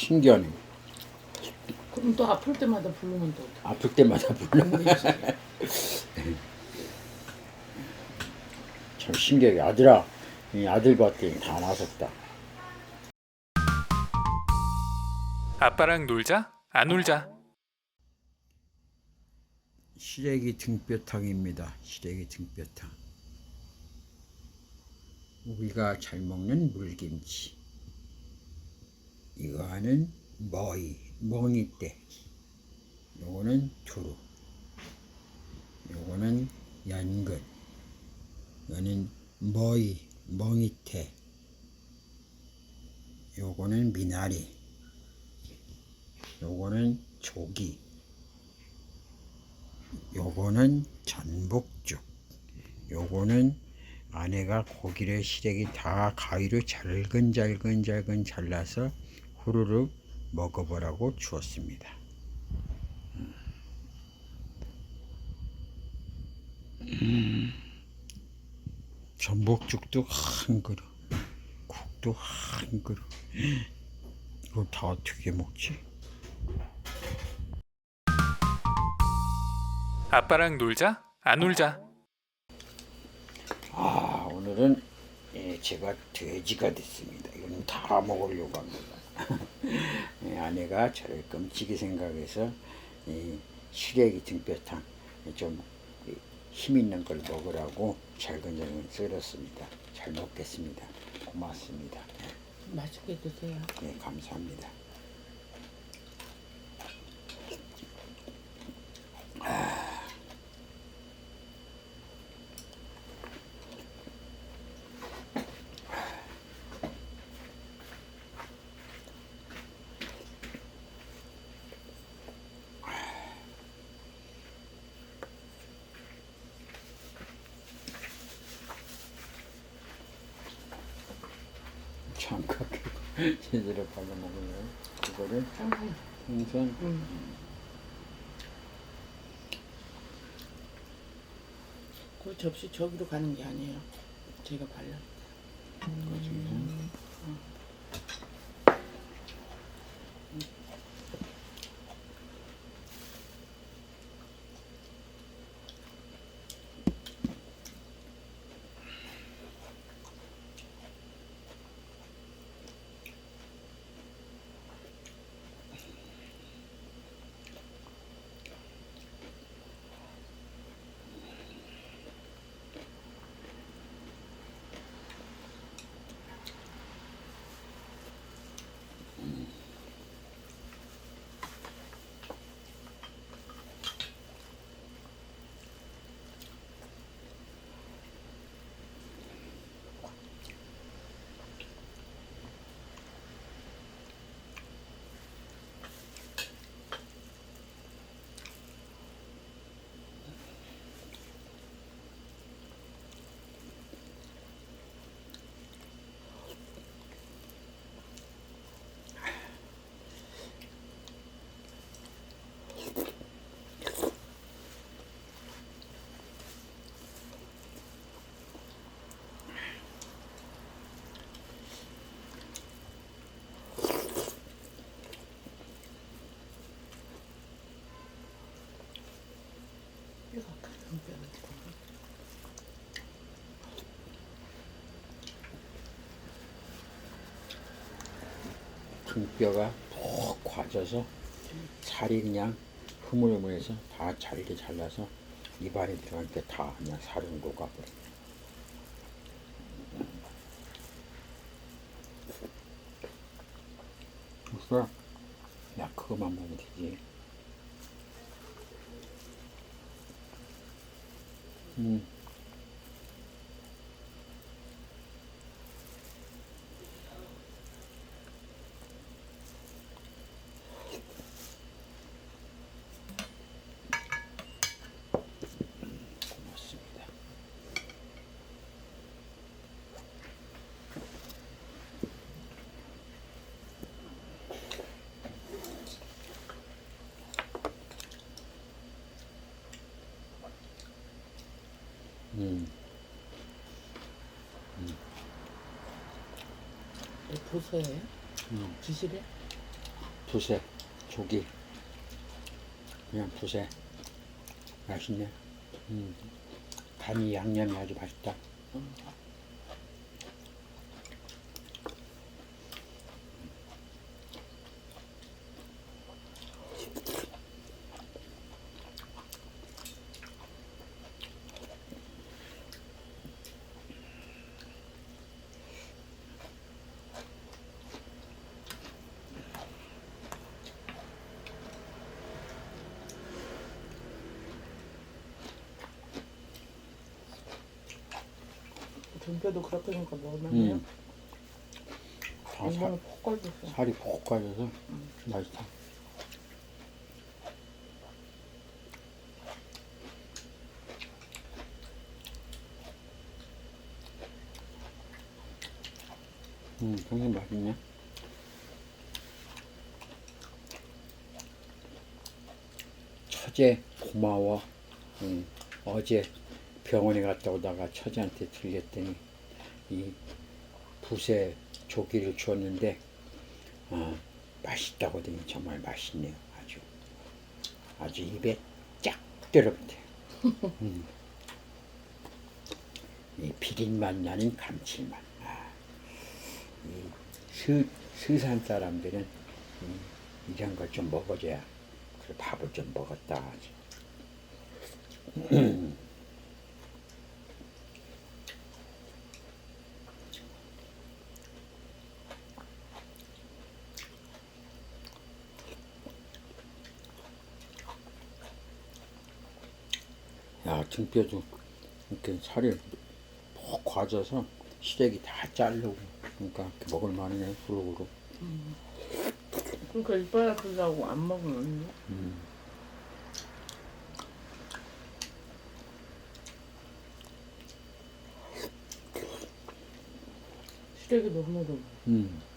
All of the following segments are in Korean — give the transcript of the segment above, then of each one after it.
신기하네. 그럼 또 아플 때마다 부르면 또 어떡해. 아플 때마다 불러. 참 신기하게 아들아, 이 아들 봤더니 다 나섰다. 아빠랑 놀자? 안 놀자? 시래기 등뼈탕입니다. 시래기 등뼈탕. 우리가 잘 먹는 물김치. 이거는 머이, 멍이대. 요거는 두루. 요거는 연근. 요거는 머이, 멍이태. 요거는 미나리. 요거는 조기. 요거는 전복죽. 요거는 아내가 고기를 시래기 다 가위로 잘근잘근잘근 잘라서 후루룩 먹어보라고 주었습니다. 음. 전복죽도 한 그릇, 국도 한 그릇. 이걸 다 어떻게 먹지? 아빠랑 놀자? 안 놀자? 아 오늘은 예, 제가 돼지가 됐습니다. 이건 다 먹으려고 합니다. 예, 아내가 저를 끔찍이 생각해서 이 시래기 등뼈탕 좀 힘 있는 걸 먹으라고 잘근잘근 썰었습니다. 잘 먹겠습니다. 고맙습니다. 맛있게 드세요. 네, 감사합니다. 끼고 제대로 발라 먹으려고 이거를 음, 생선 음. 그 접시 저기로 가는 게 아니에요. 제가 발라. 생 등뼈가 푹 과져서 살이 그냥 흐물흐물해서 다 잘게 잘라서 입안에 들어가니까 다 그냥 살은 녹아버려. 그래서 야 그거만 먹으면 되지. 음. 고맙습니다. 음, 보소예요? 음. 주시래? 부세 조기 그냥 부세 맛있네 음. 간이 양념이 아주 맛있다 등뼈도 그렇게 하니까 먹으면 음. 다 사, 엉덩이 폭 걸렸어. 살이 푹 가져서 맛있다 음, 굉장히 맛있네. 처제 고마워. 음, 어제 병원에 갔다 오다가 처제한테 들렸더니 이 부세 조기를 주었는데 어, 맛있다고 하더니 정말 맛있네요. 아주 아주 입에 쫙 들어붙어요. 음. 이 비린맛 나는 감칠맛. 아, 이 스, 스산 사람들은 음, 이런 걸 좀 먹어줘야 그래 밥을 좀 먹었다 등뼈도 이렇게 살이 푹 과져서 시래기 다 자르고 그러니까 먹을 만하네 후루후루 그러니까 이빨 아프다고 안 먹으면 음. 시래기 너무 너무. 음.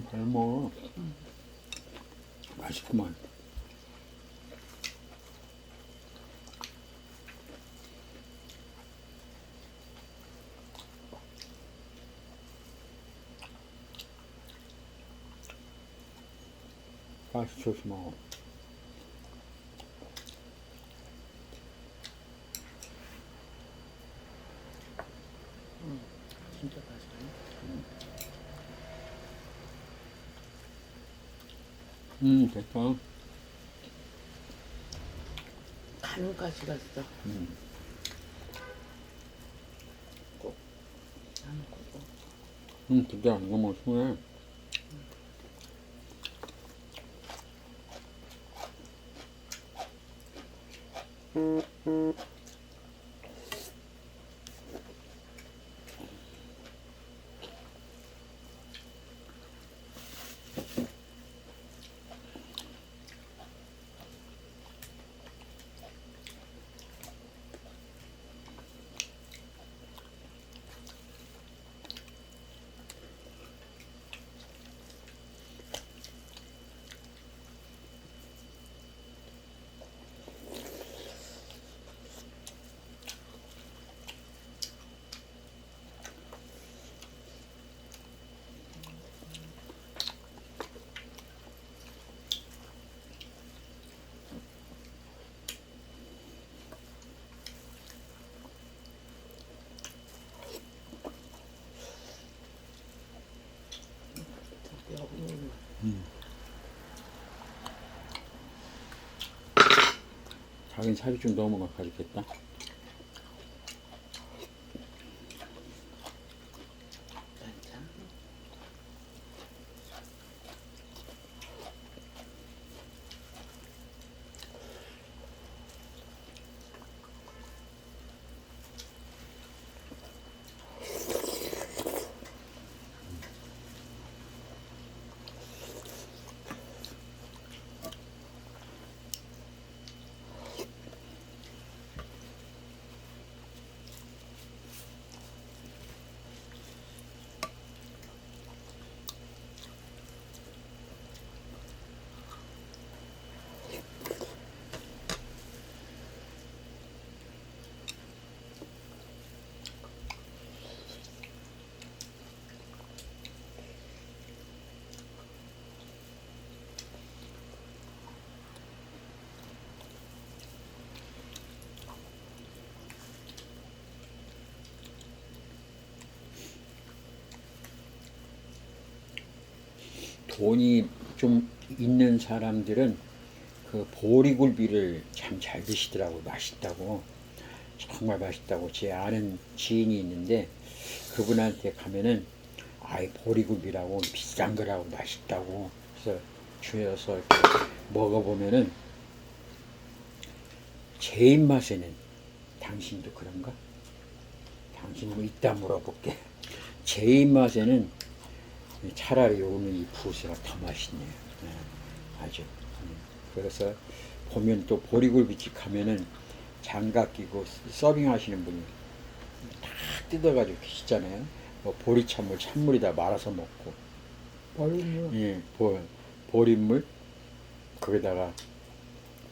이거 잘 먹어. 맛있구만. 맛있어서 먹어. 진짜 맛있네. 음, 됐다. 간까지 갔어. 음. 안 먹고. 음, 진짜 이거 맛있네. 음. 자긴 살이 좀 넘어가 가지겠다. 돈이 좀 있는 사람들은 그 보리굴비를 참 잘 드시더라고 맛있다고 정말 맛있다고 제 아는 지인이 있는데 그분한테 가면은 아이 보리굴비라고 비싼 거라고 맛있다고 그래서 주여서 이렇게 먹어보면은 제 입맛에는 당신도 그런가? 당신 뭐 있다 물어볼게. 제 입맛에는 차라리 오늘 이 부스가 더 맛있네요. 네, 아주. 음. 그래서 보면 또 보리굴비집 가면은 장갑 끼고 서빙 하시는 분이 다 뜯어가지고 계시잖아요. 뭐 보리 찬물, 찬물에다 말아서 먹고, 얼음 예, 보, 보리물, 거기다가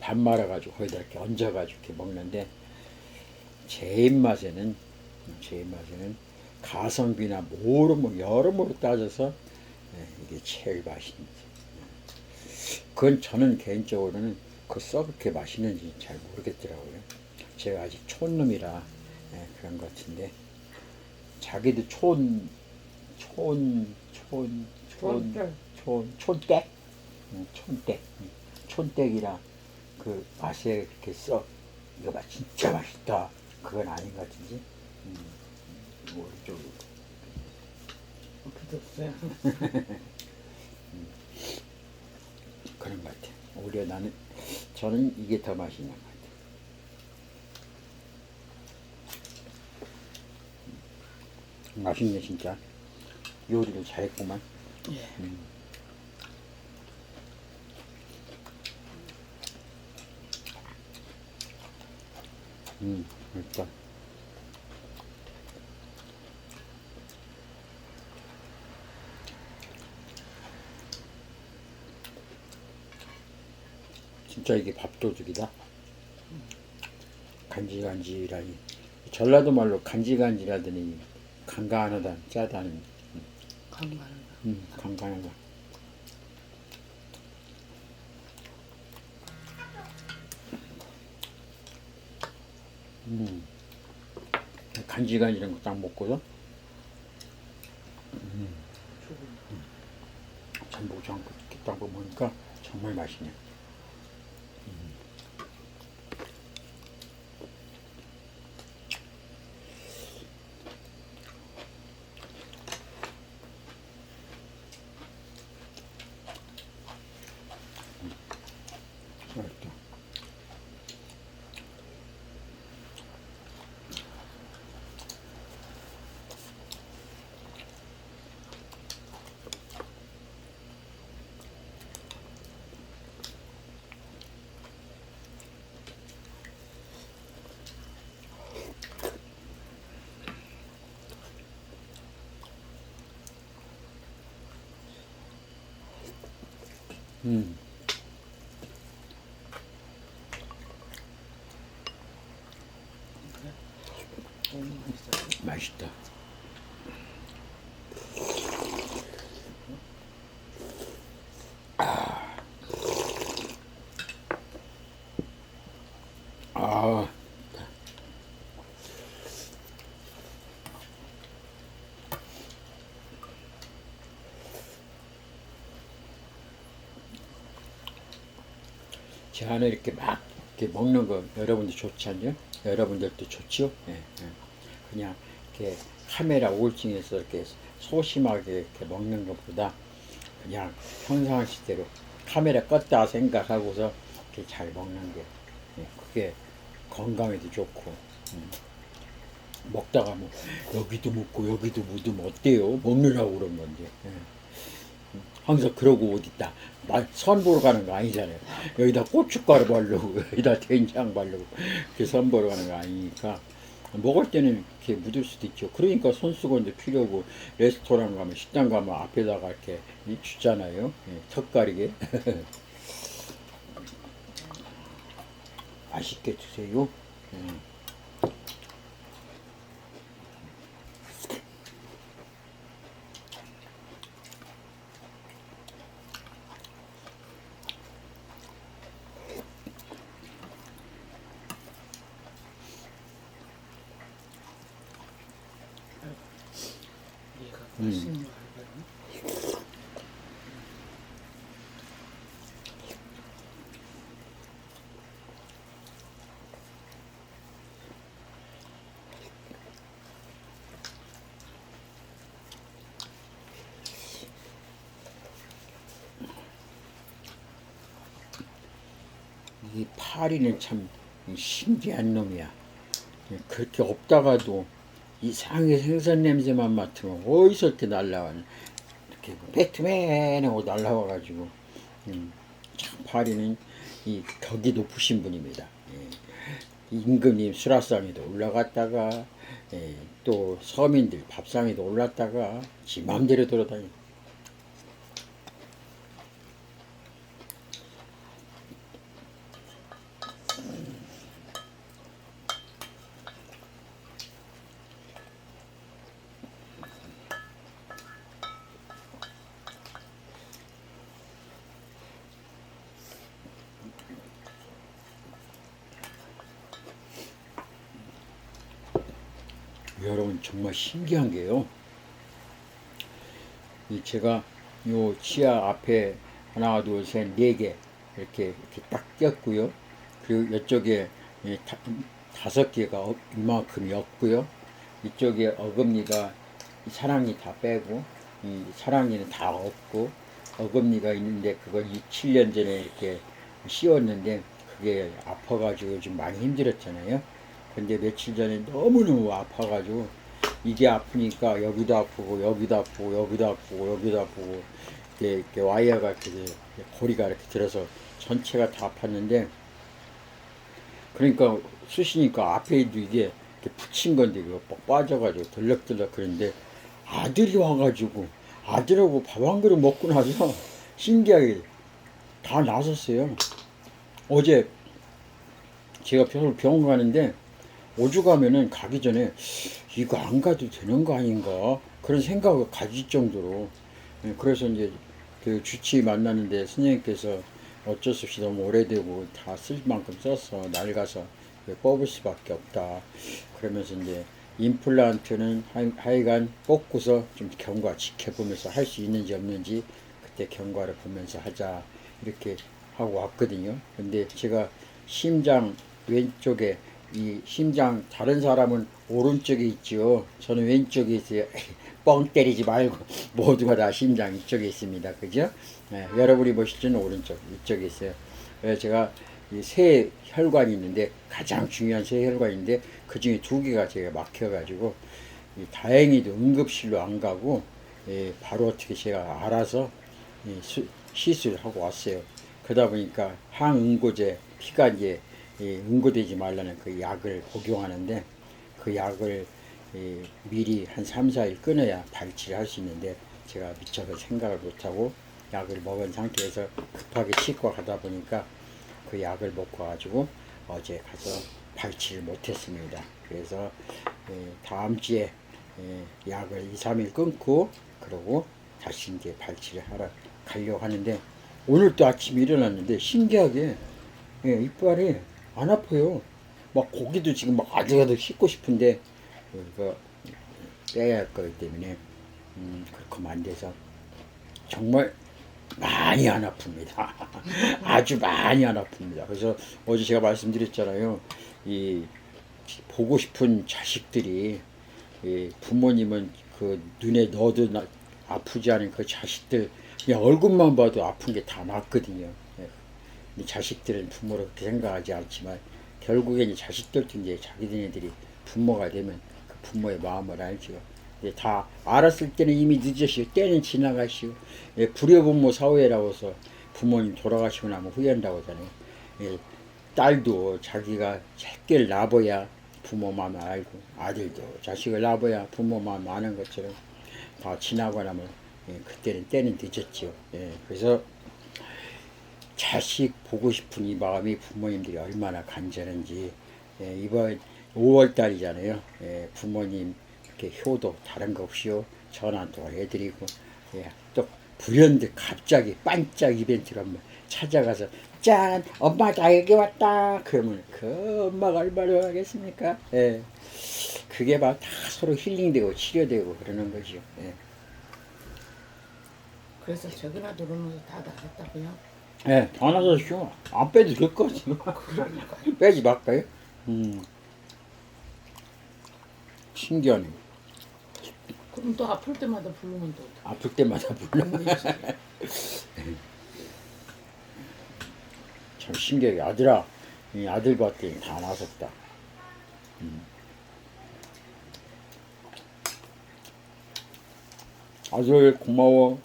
밥 말아가지고 거기다 이렇게 얹어가지고 이렇게 먹는데, 제 입맛에는, 제 입맛에는 가성비나 모르모, 여러모로 따져서 예, 이게 제일 맛있는지. 그건 저는 개인적으로는 그 썩게 맛있는지 잘 모르겠더라고요. 제가 아직 촌놈이라 예, 그런 것 같은데 자기도 촌, 촌, 촌, 촌. 촌, 촌댁, 응, 촌댁, 응. 촌댁이라 그 맛에 이렇게 썩 이거 맛 진짜 맛있다. 그건 아닌 것 같은지. 음, 모르죠. 없어요. 그런 것 같아. 오히려 나는 저는 이게 더 맛있는 것 같아. 음. 맛있네 진짜. 요리를 잘했구만. 예. 음, 맛있다. 진짜 이게 밥도둑이다. 간질간질하니. 전라도 말로 간질간질하더니 간간하다, 짜다는. 강간을. 음, 간간하다. 음. 간질간질한 거 딱 먹고서 음. 전복 장국 이렇게 딱 먹으니까 정말 맛있네. 맛있다. 음. 맛있다. 아. 아. 제 안에 이렇게 막 이렇게 먹는 거 여러분들 좋지 않요? 여러분들도 좋지요? 예, 예. 그냥 이렇게 카메라 우울증에서 이렇게 소심하게 이렇게 먹는 것보다 그냥 평상시대로 카메라 껐다 생각하고서 이렇게 잘 먹는 게 예, 그게 건강에도 좋고 음. 먹다가 뭐 여기도 묻고 여기도 묻으면 어때요? 먹느라고 그런 건데 예. 음, 항상 그러고 말- 선 보러 가는 거 아니잖아요 여기다 고춧가루 바르고 여기다 된장 바르고 이렇게 선 보러 가는 거 아니니까 먹을 때는 이렇게 묻을 수도 있죠. 그러니까 손수건도 필요하고 레스토랑 가면 식당 가면 앞에다가 이렇게 이- 주잖아요. 예, 턱 가리게. 맛있게 드세요. 음. 얘가 음. 맛있는 거 알거든요. 이 파리는 참 신기한 놈이야. 그렇게 없다가도 이상하게 생선 냄새만 맡으면 어디서 이렇게 날라와는 이렇게 배트맨 하고 날라와가지고 음, 참 파리는 이 덕이 높으신 분입니다. 예. 임금님 수라상에도 올라갔다가 예, 또 서민들 밥상에도 올랐다가 지 맘대로 돌아다니. 여러분 정말 신기한 게요. 이 제가 요 치아 앞에 하나 둘 셋 네 개 이렇게 이렇게 딱 꼈고요. 그리고 이쪽에 이 다, 다섯 개가 어- 이만큼이었고요. 이쪽에 어금니가 이 사랑니 다 빼고 이 사랑니는 다 없고 어금니가 있는데 그걸 6, 7년 전에 이렇게 씌웠는데 그게 아파가지고 좀 많이 힘들었잖아요. 근데 며칠 전에 너무너무 아파가지고 이게 아프니까 여기도 아프고 여기도 아프고 여기도 아프고 여기도 아프고 이렇게, 이렇게 와이어가 이렇게 고리가 이렇게 들어서 전체가 다 아팠는데 그러니까 쑤시니까 앞에도 이게 이렇게 붙인 건데 이거 뻑 빠져가지고 덜럭덜럭 그런데 아들이 와가지고 아들하고 밥 한 그릇 먹고 나서 신기하게 다 나섰어요. 어제 제가 병원 가는데 오죽하면은 가기 전에 이거 안 가도 되는 거 아닌가? 그런 생각을 가질 정도로. 예, 그래서 이제 그 주치 만나는데 선생님께서 어쩔 수 없이 너무 오래되고 다 쓸 만큼 써서 낡아서 뽑을 수밖에 없다. 그러면서 이제 임플란트는 하- 하여간 뽑고서 좀 경과 지켜보면서 할 수 있는지 없는지 그때 경과를 보면서 하자. 이렇게 하고 왔거든요. 근데 제가 심장 왼쪽에 이 심장 다른 사람은 오른쪽에 있죠. 저는 왼쪽에 있어요. 뻥 때리지 말고 모두가 다 심장 이쪽에 있습니다. 그죠? 네, 여러분이 보시는 오른쪽 이쪽에 있어요. 그래서 제가 이세 혈관이 있는데 가장 중요한 세 혈관인데 그 중에 두 개가 제가 막혀가지고 이 다행히도 응급실로 안 가고 예, 바로 어떻게 제가 알아서 이 수- 시술하고 왔어요. 그러다 보니까 항응고제 피가 이제 이 응고되지 말라는 그 약을 복용하는데 그 약을 이 미리 한 3, 4일 끊어야 발치를 할 수 있는데 제가 미처서 생각을 못하고 약을 먹은 상태에서 급하게 치과 가다 보니까 그 약을 먹고 가지고 어제 가서 발치를 못했습니다. 그래서 예, 다음 주에 예, 약을 2, 3일 끊고 그러고 다시 이제 발치를 하러 가려고 하는데 오늘 또 아침에 일어났는데 신기하게 예, 이빨이 안 아파요. 막 고기도 지금 막 아득아득 씹고 싶은데 이거 빼야 할 거기 때문에 음, 그렇게 안 돼서 정말 많이 안 아픕니다. 아주 많이 안 아픕니다. 그래서 어제 제가 말씀드렸잖아요. 이 보고 싶은 자식들이 이 부모님은 그 눈에 넣어도 나- 아프지 않은 그 자식들 그냥 얼굴만 봐도 아픈 게 다 낫거든요. 자식들은 부모로 그렇게 생각하지 않지만 결국엔 이 자식들도 이제 자기네들이 부모가 되면 그 부모의 마음을 알죠. 이제 다 알았을 때는 이미 늦으시오. 때는 지나가시오. 예, 불효부모 사회라고 해서 부모님 돌아가시고 나면 후회한다고 하잖아요. 예, 딸도 자기가 새끼를 낳아야 부모 마음을 알고 아들도 자식을 낳아야 부모 마음을 아는 것처럼 다 지나고 나면 예, 그때는 때는 늦었지요. 예, 그래서 자식 보고 싶은 이 마음이 부모님들이 얼마나 간절한지 예, 이번 5월 달이잖아요. 예, 부모님 이렇게 효도 다른 거 없이요 전화도 해드리고 예, 또 불현듯 갑자기 반짝 이벤트가 한번 찾아가서 짠 엄마 나 여기 왔다 그러면 그 엄마가 얼마나 하겠습니까? 예, 그게 막 다 서로 힐링되고 치료되고 그러는 거죠. 예. 그래서 저기나 들어오면서 다 나갔다고요? 예, 다 나서시오. 안 빼도 될 거, 지금. 그러니까 빼지 말까요? 음. 신기하네. 그럼 또 아플 때마다 부르면 또 아플 때마다 불러. 참 신기해. 아들아, 이 아들 봤더니 다 나섰다. 음. 아들 고마워.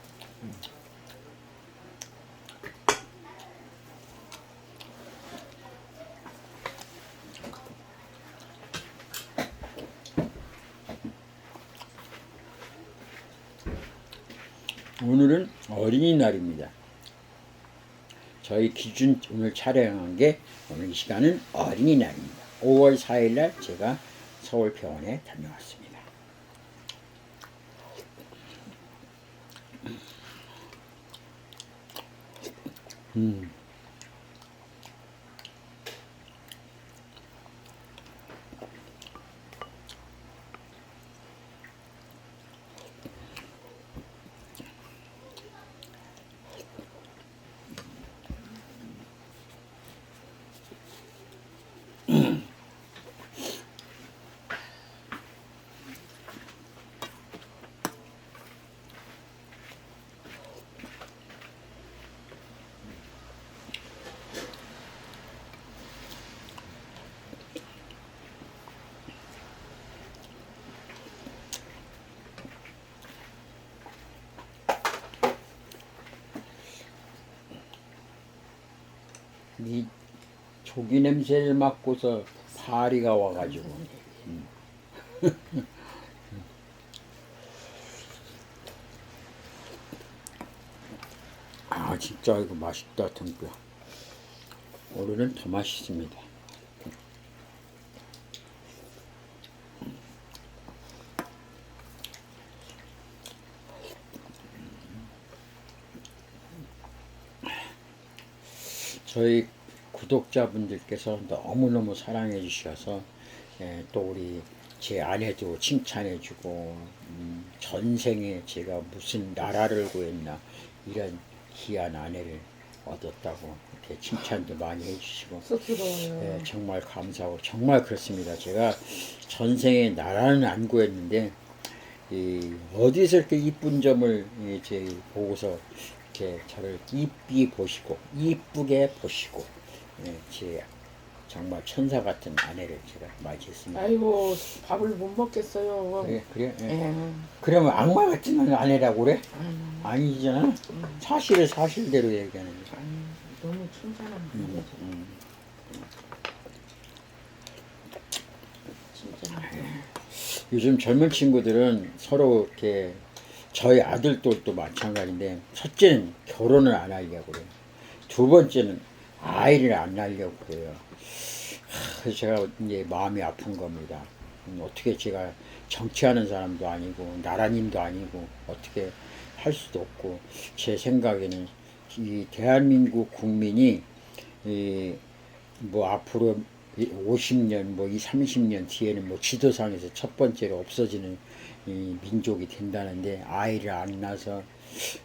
오늘은 어린이날입니다. 저희 기준 오늘 촬영한 게 오늘 이 시간은 어린이날입니다. 5월 4일날 제가 서울 병원에 다녀왔습니다. 음. 이 조기 냄새를 맡고서 파리가 와가지고. 음. 아 진짜 이거 맛있다 등뼈. 오늘은 더 맛있습니다. 저희 구독자분들께서 너무너무 사랑해 주셔서 예, 또 우리 제 아내도 칭찬해 주고 음, 전생에 제가 무슨 나라를 구했나 이런 귀한 아내를 얻었다고 이렇게 칭찬도 많이 해주시고. 예, 정말 감사하고 정말 그렇습니다. 제가 전생에 나라는 안 구했는데 이 어디서 이렇게 이쁜 점을 이제 보고서 이렇게 저를 이쁘게 보시고 이쁘게 보시고 예, 제 정말 천사 같은 아내를 제가 맞이했습니다. 아이고 밥을 못 먹겠어요. 그래 그래. 예. 예. 그러면 악마 같은 아내라고 그래? 아유, 아니잖아. 사실을 사실대로 얘기하는 거야. 너무 칭찬하는 음, 거죠. 음. 진짜. 요즘 젊은 친구들은 서로 이렇게 저희 아들도 마찬가지인데 첫째는 결혼을 안 하려고 그래요. 두 번째는 아이를 안 낳으려고 그래요. 하, 제가 이제 마음이 아픈 겁니다. 음, 어떻게 제가 정치하는 사람도 아니고 나라님도 아니고 어떻게 할 수도 없고 제 생각에는 이 대한민국 국민이 이 뭐 앞으로 50년 뭐 이 30년 뒤에는 뭐 지도상에서 첫 번째로 없어지는 이 민족이 된다는데 아이를 안 낳아서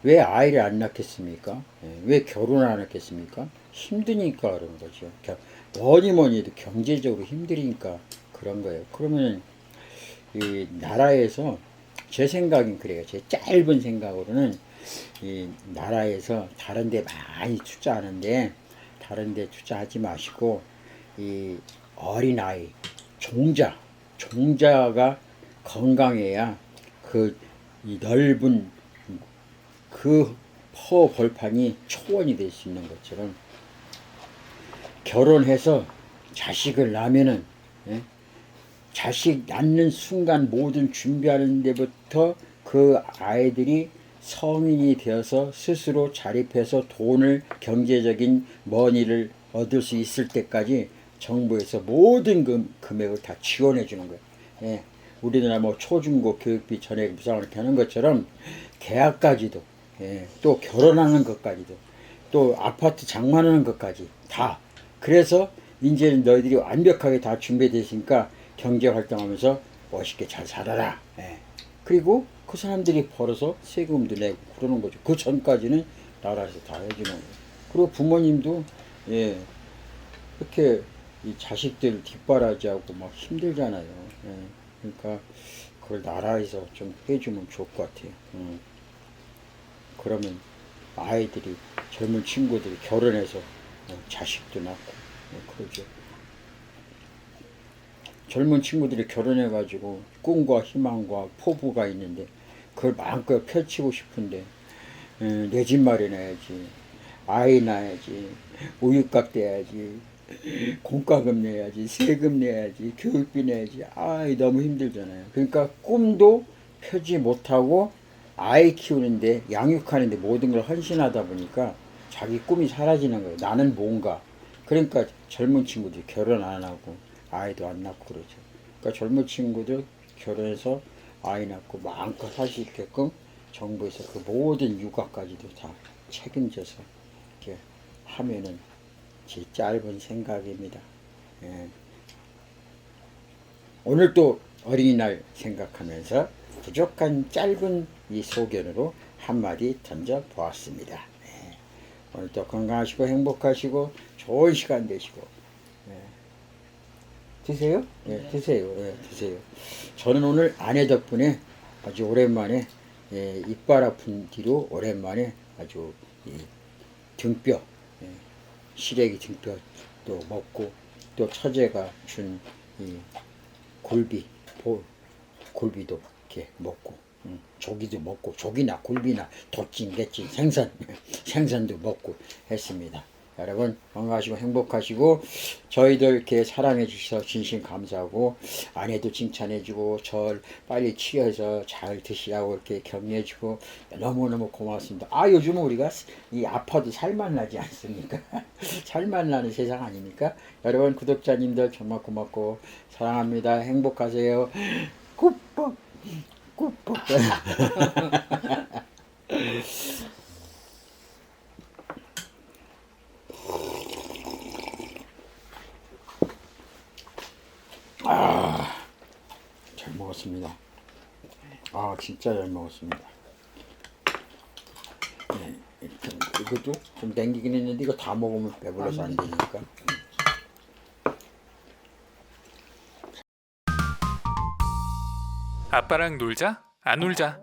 왜 아이를 안 낳겠습니까? 예, 왜 결혼을 안 했겠습니까? 힘드니까 그런 거죠. 겨- 뭐니 뭐니 해도 경제적으로 힘드니까 그런 거예요. 그러면 이 나라에서 제 생각은 그래요. 제 짧은 생각으로는 이 나라에서 다른 데 많이 투자하는데 다른 데 투자하지 마시고 이 어린아이 종자 종자가 건강해야 그이 넓은 그 퍼 벌판이 초원이 될 수 있는 것처럼 결혼해서 자식을 낳으면은 예? 자식 낳는 순간 모든 준비하는 데부터 그 아이들이 성인이 되어서 스스로 자립해서 돈을 경제적인 머니를 얻을 수 있을 때까지 정부에서 모든 금, 금액을 다 지원해 주는 거예요. 예. 우리나라 뭐 초중고 교육비 전액 무상 이렇게 하는 것처럼 계약까지도 예. 또 결혼하는 것까지도 또 아파트 장만하는 것까지 다 그래서 이제는 너희들이 완벽하게 다 준비됐으니까 경제 활동하면서 멋있게 잘 살아라. 예. 그리고 그 사람들이 벌어서 세금도 내고 그러는 거죠. 그 전까지는 나라에서 다 해주는 거예요. 그리고 부모님도 예 이렇게 이 자식들 뒷바라지하고 막 힘들잖아요. 예. 그러니까 그걸 나라에서 좀 해주면 좋을 것 같아요. 음. 그러면 아이들이 젊은 친구들이 결혼해서 어, 자식도 낳고 어, 그러죠. 젊은 친구들이 결혼해가지고 꿈과 희망과 포부가 있는데 그걸 마음껏 펼치고 싶은데 내 집 마련해야지 아이 낳아야지 우유값 대야지 공과금 내야지 세금 내야지 교육비 내야지 아이 너무 힘들잖아요 그러니까 꿈도 펴지 못하고 아이 키우는데 양육하는데 모든 걸 헌신하다 보니까 자기 꿈이 사라지는 거예요 나는 뭔가 그러니까 젊은 친구들이 결혼 안 하고 아이도 안 낳고 그러죠 그러니까 젊은 친구들 결혼해서 아이 낳고 마음껏 할수 있게끔 정부에서 그 모든 육아까지도 다 책임져서 이렇게 하면은 제 짧은 생각입니다. 예. 오늘 또 어린이날 생각하면서 부족한 짧은 이 소견으로 한마디 던져 보았습니다. 예. 오늘도 건강하시고 행복하시고 좋은 시간 되시고 예. 드세요? 예, 드세요. 예, 드세요. 저는 오늘 아내 덕분에 아주 오랜만에 예, 이빨 아픈 뒤로 오랜만에 아주 이 등뼈 예, 시래기 등뼈도 먹고 또 처제가 준 이 골비 볼 골비도 이렇게 먹고 음, 조기도 먹고 조기나 골비나 도찐 개찐 생선 생선도 먹고 했습니다. 여러분 건강하시고 행복하시고 저희들 이렇게 사랑해 주셔서 진심 감사하고 아내도 칭찬해 주고 절 빨리 치료해서 잘 드시라고 이렇게 격려해 주고 너무너무 고맙습니다. 아 요즘은 우리가 이 아파도 살만 나지 않습니까? 살만 나는 세상 아닙니까? 여러분 구독자님들 정말 고맙고 사랑합니다. 행복하세요. 굿 뻑 굿뻑 잘 먹었습니다. 아 진짜 잘 먹었습니다. 네, 이것도 좀 땡기긴 했는데 이거 다 먹으면 배불러서 안 되니까. 아빠랑 놀자? 안 울자